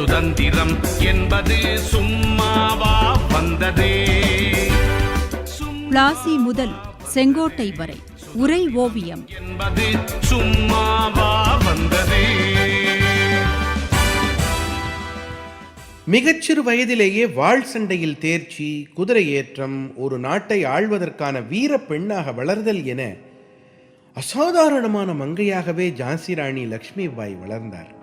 சுதந்திரம் என்பது சும்மாவா வந்ததே? பிளாசி முதல் செங்கோட்டை வரை உரை ஓவியம். என்பது சும்மாவா வந்ததே? மிகச்சிறு வயதிலேயே வாழ் சண்டையில் தேர்ச்சி குதிரை ஏற்றம் ஒரு நாட்டை ஆள்வதற்கான வீர பெண்ணாக வளர்தல் என அசாதாரணமான மங்கையாகவே ஜான்சி ராணி லக்ஷ்மிபாய் வளர்ந்தார்.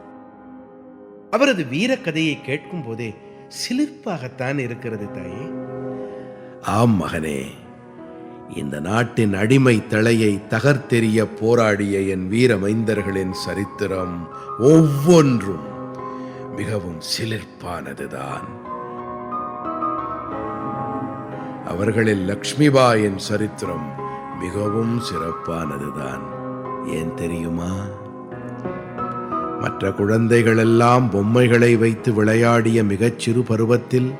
அவரது வீர கதையை கேட்கும் போதே சிலிர்ப்பாகத்தான் இருக்கிறது தாயே. ஆம் மகனே இந்த நாட்டின் அடிமை தலையை தகர்த்தெறிய போராடிய என் வீர மைந்தர்களின் சரித்திரம் ஒவ்வொன்றும் மிகவும் சிலிர்ப்பானதுதான். அவர்களில் லக்ஷ்மிபாயின் சரித்திரம் மிகவும் சிறப்பானதுதான். ஏன் தெரியுமா? மற்ற குழந்தைகளெல்லாம் பொம்மைகளை வைத்து விளையாடிய மிகச்சிறு பருவத்தில்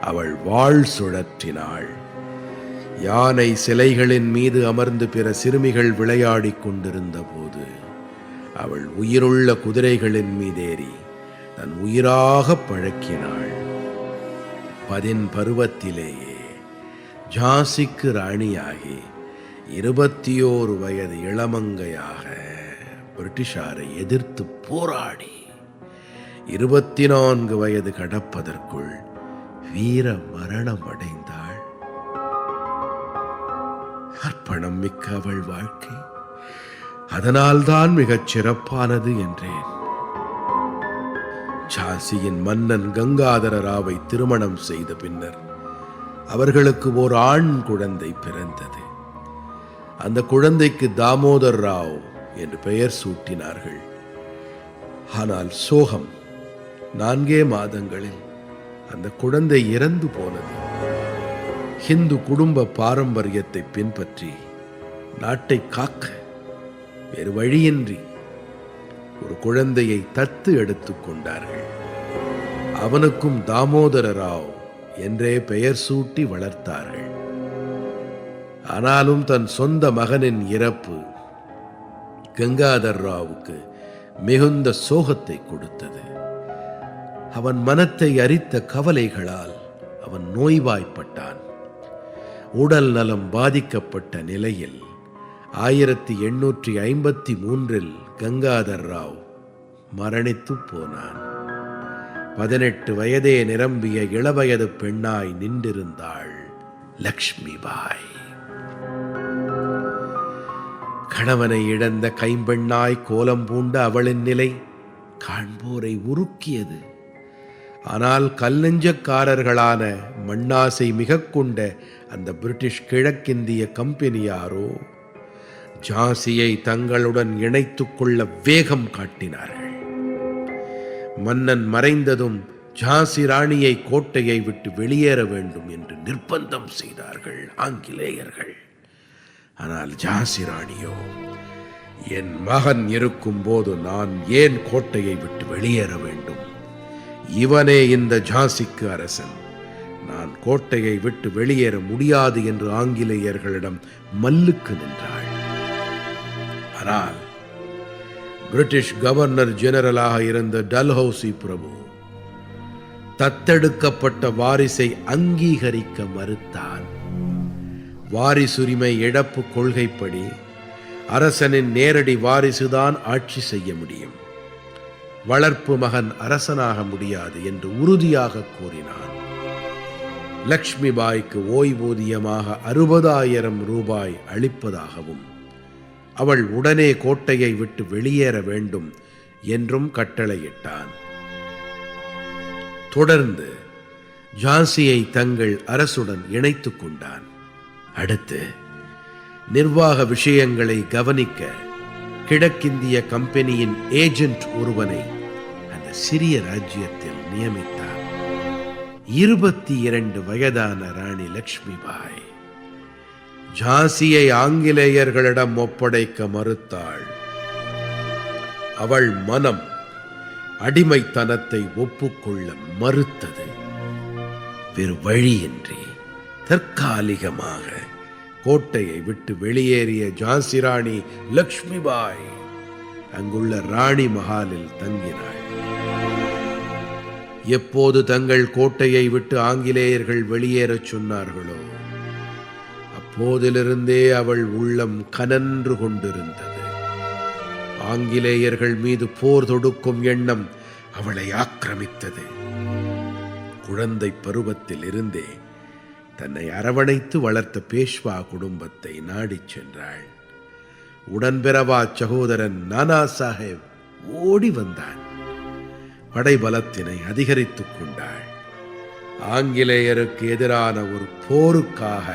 அவள் வாழ் சுழற்றினாள். யானை சிலைகளின் மீது அமர்ந்து பிற சிறுமிகள் விளையாடிக் கொண்டிருந்த போது அவள் உயிருள்ள குதிரைகளின் மீதேறி தன் உயிராகப் பழக்கினாள். பதின் பருவத்திலேயே ஜான்சிக்கு ராணியாகி இருபத்தியோரு வயது இளமங்கையாக பிரிட்டிஷாரை எதிர்த்து போராடி இருபத்தி நான்கு வயது கடப்பதற்குள் வீர மரணம் அடைந்தாள் அர்ப்பணம் மிக்க அவள் வாழ்க்கை. அதனால்தான் மிகச் சிறப்பானது என்றேன். ஜாசியின் மன்னன் கங்காதர ராவை திருமணம் செய்த பின்னர் அவர்களுக்கு ஓர் ஆண் குழந்தை பிறந்தது. அந்த குழந்தைக்கு தாமோதர் ராவ் என்று பெயர் சூட்டினார்கள். ஆனால் சோகம் நான்கே மாதங்களில் அந்த குழந்தை இறந்து போனது. ஹிந்து குடும்ப பாரம்பரியத்தை பின்பற்றி நாட்டை காக்க வேறு வழியின்றி ஒரு குழந்தையை தத்து எடுத்துக் கொண்டார்கள். அவனுக்கும் தாமோதர ராவ் என்றே பெயர் சூட்டி வளர்த்தார்கள். ஆனாலும் தன் சொந்த மகனின் இறப்பு கங்காதர் ராவுக்கு மிகுந்த சோகத்தை கொடுத்தது. அவன் மனத்தை அரித்த கவலைகளால் அவன் நோய்வாய்ப்பட்டான். உடல் நலம் பாதிக்கப்பட்ட நிலையில் ஆயிரத்தி எண்ணூற்றி ஐம்பத்தி மூன்றில் கங்காதர் ராவ் மரணித்துப் போனான். பதினெட்டு வயதே நிரம்பிய இளவயது பெண்ணாய் நின்றிருந்தாள் லக்ஷ்மிபாய். கணவனை இழந்த கைம்பெண்ணாய் கோலம் பூண்ட அவளின் நிலை காண்போரை உருக்கியது. ஆனால் கல்லெஞ்சக்காரர்களான மண்ணாசை மிக கொண்ட அந்த பிரிட்டிஷ் கிழக்கிந்திய கம்பெனியாரோ ஜான்சியை தங்களுடன் இணைத்துக் கொள்ள வேகம் காட்டினார்கள். மன்னன் மறைந்ததும் ஜான்சி ராணியை கோட்டையை விட்டு வெளியேற வேண்டும் என்று நிர்பந்தம் செய்தார்கள் ஆங்கிலேயர்கள். ஆனால் ஜான்சி ராணியோ என் மகன் இருக்கும்போது நான் ஏன் கோட்டையை விட்டு வெளியேற வேண்டும்? இவனே இந்த ஜான்சிக்கு அரசன். நான் கோட்டையை விட்டு வெளியேற முடியாது என்று ஆங்கிலேயர்களிடம் மல்லுக்கு நின்றாள். ஆனால் பிரிட்டிஷ் கவர்னர் ஜெனரலாக இருந்த டல்ஹவுசி பிரபு தத்தெடுக்கப்பட்ட வாரிசை அங்கீகரிக்க மறுத்தான். வாரிசுரிமை இழப்பு கொள்கைப்படி அரசனின் நேரடி வாரிசுதான் ஆட்சி செய்ய முடியும். வளர்ப்பு மகன் அரசனாக முடியாது என்று உறுதியாக கூறினான். லக்ஷ்மி பாய்க்கு ஓய்வூதியமாக அறுபதாயிரம் ரூபாய் அளிப்பதாகவும் அவள் உடனே கோட்டையை விட்டு வெளியேற வேண்டும் என்றும் கட்டளையிட்டான். தொடர்ந்து ஜான்சியை தங்கள் அரசுடன் இணைத்துக் கொண்டான். அடுத்து நிர்வாக விஷயங்களை கவனிக்க கிழக்கிந்திய கம்பெனியின் ஏஜென்ட் ஒருவனை அந்த சிறிய ராஜ்யத்தில் நியமித்தார். இருபத்தி இரண்டு வயதான ராணி லக்ஷ்மிபாய் ஜாசியை ஆங்கிலேயர்களிடம் ஒப்படைக்க மறுத்தாள். அவள் மனம் அடிமைத்தனத்தை ஒப்புக்கொள்ள மறுத்தது. வேறு வழியின்றி. தற்காலிகமாக கோட்டையை விட்டு வெளியேறிய ஜான்சி ராணி லக்ஷ்மிபாய் அங்குள்ள ராணி மஹாலில் தங்கினாள். எப்போது தங்கள் கோட்டையை விட்டு ஆங்கிலேயர்கள் வெளியேறச் சொன்னார்களோ அப்போதிலிருந்தே அவள் உள்ளம் கனன்று கொண்டிருந்தது. ஆங்கிலேயர்கள் மீது போர் தொடுக்கும் எண்ணம் அவளை ஆக்கிரமித்தது. குழந்தை பருவத்தில் இருந்தே தன்னை அரவணைத்து வளர்த்த பேஷ்வா குடும்பத்தை நாடிச் சென்றாள். உடன்பிறவா சகோதரன் நானா சாஹேப் ஓடி வந்தான். படைபலத்தினை அதிகரித்துக் கொண்டாள். ஆங்கிலேயருக்கு எதிரான ஒரு போருக்காக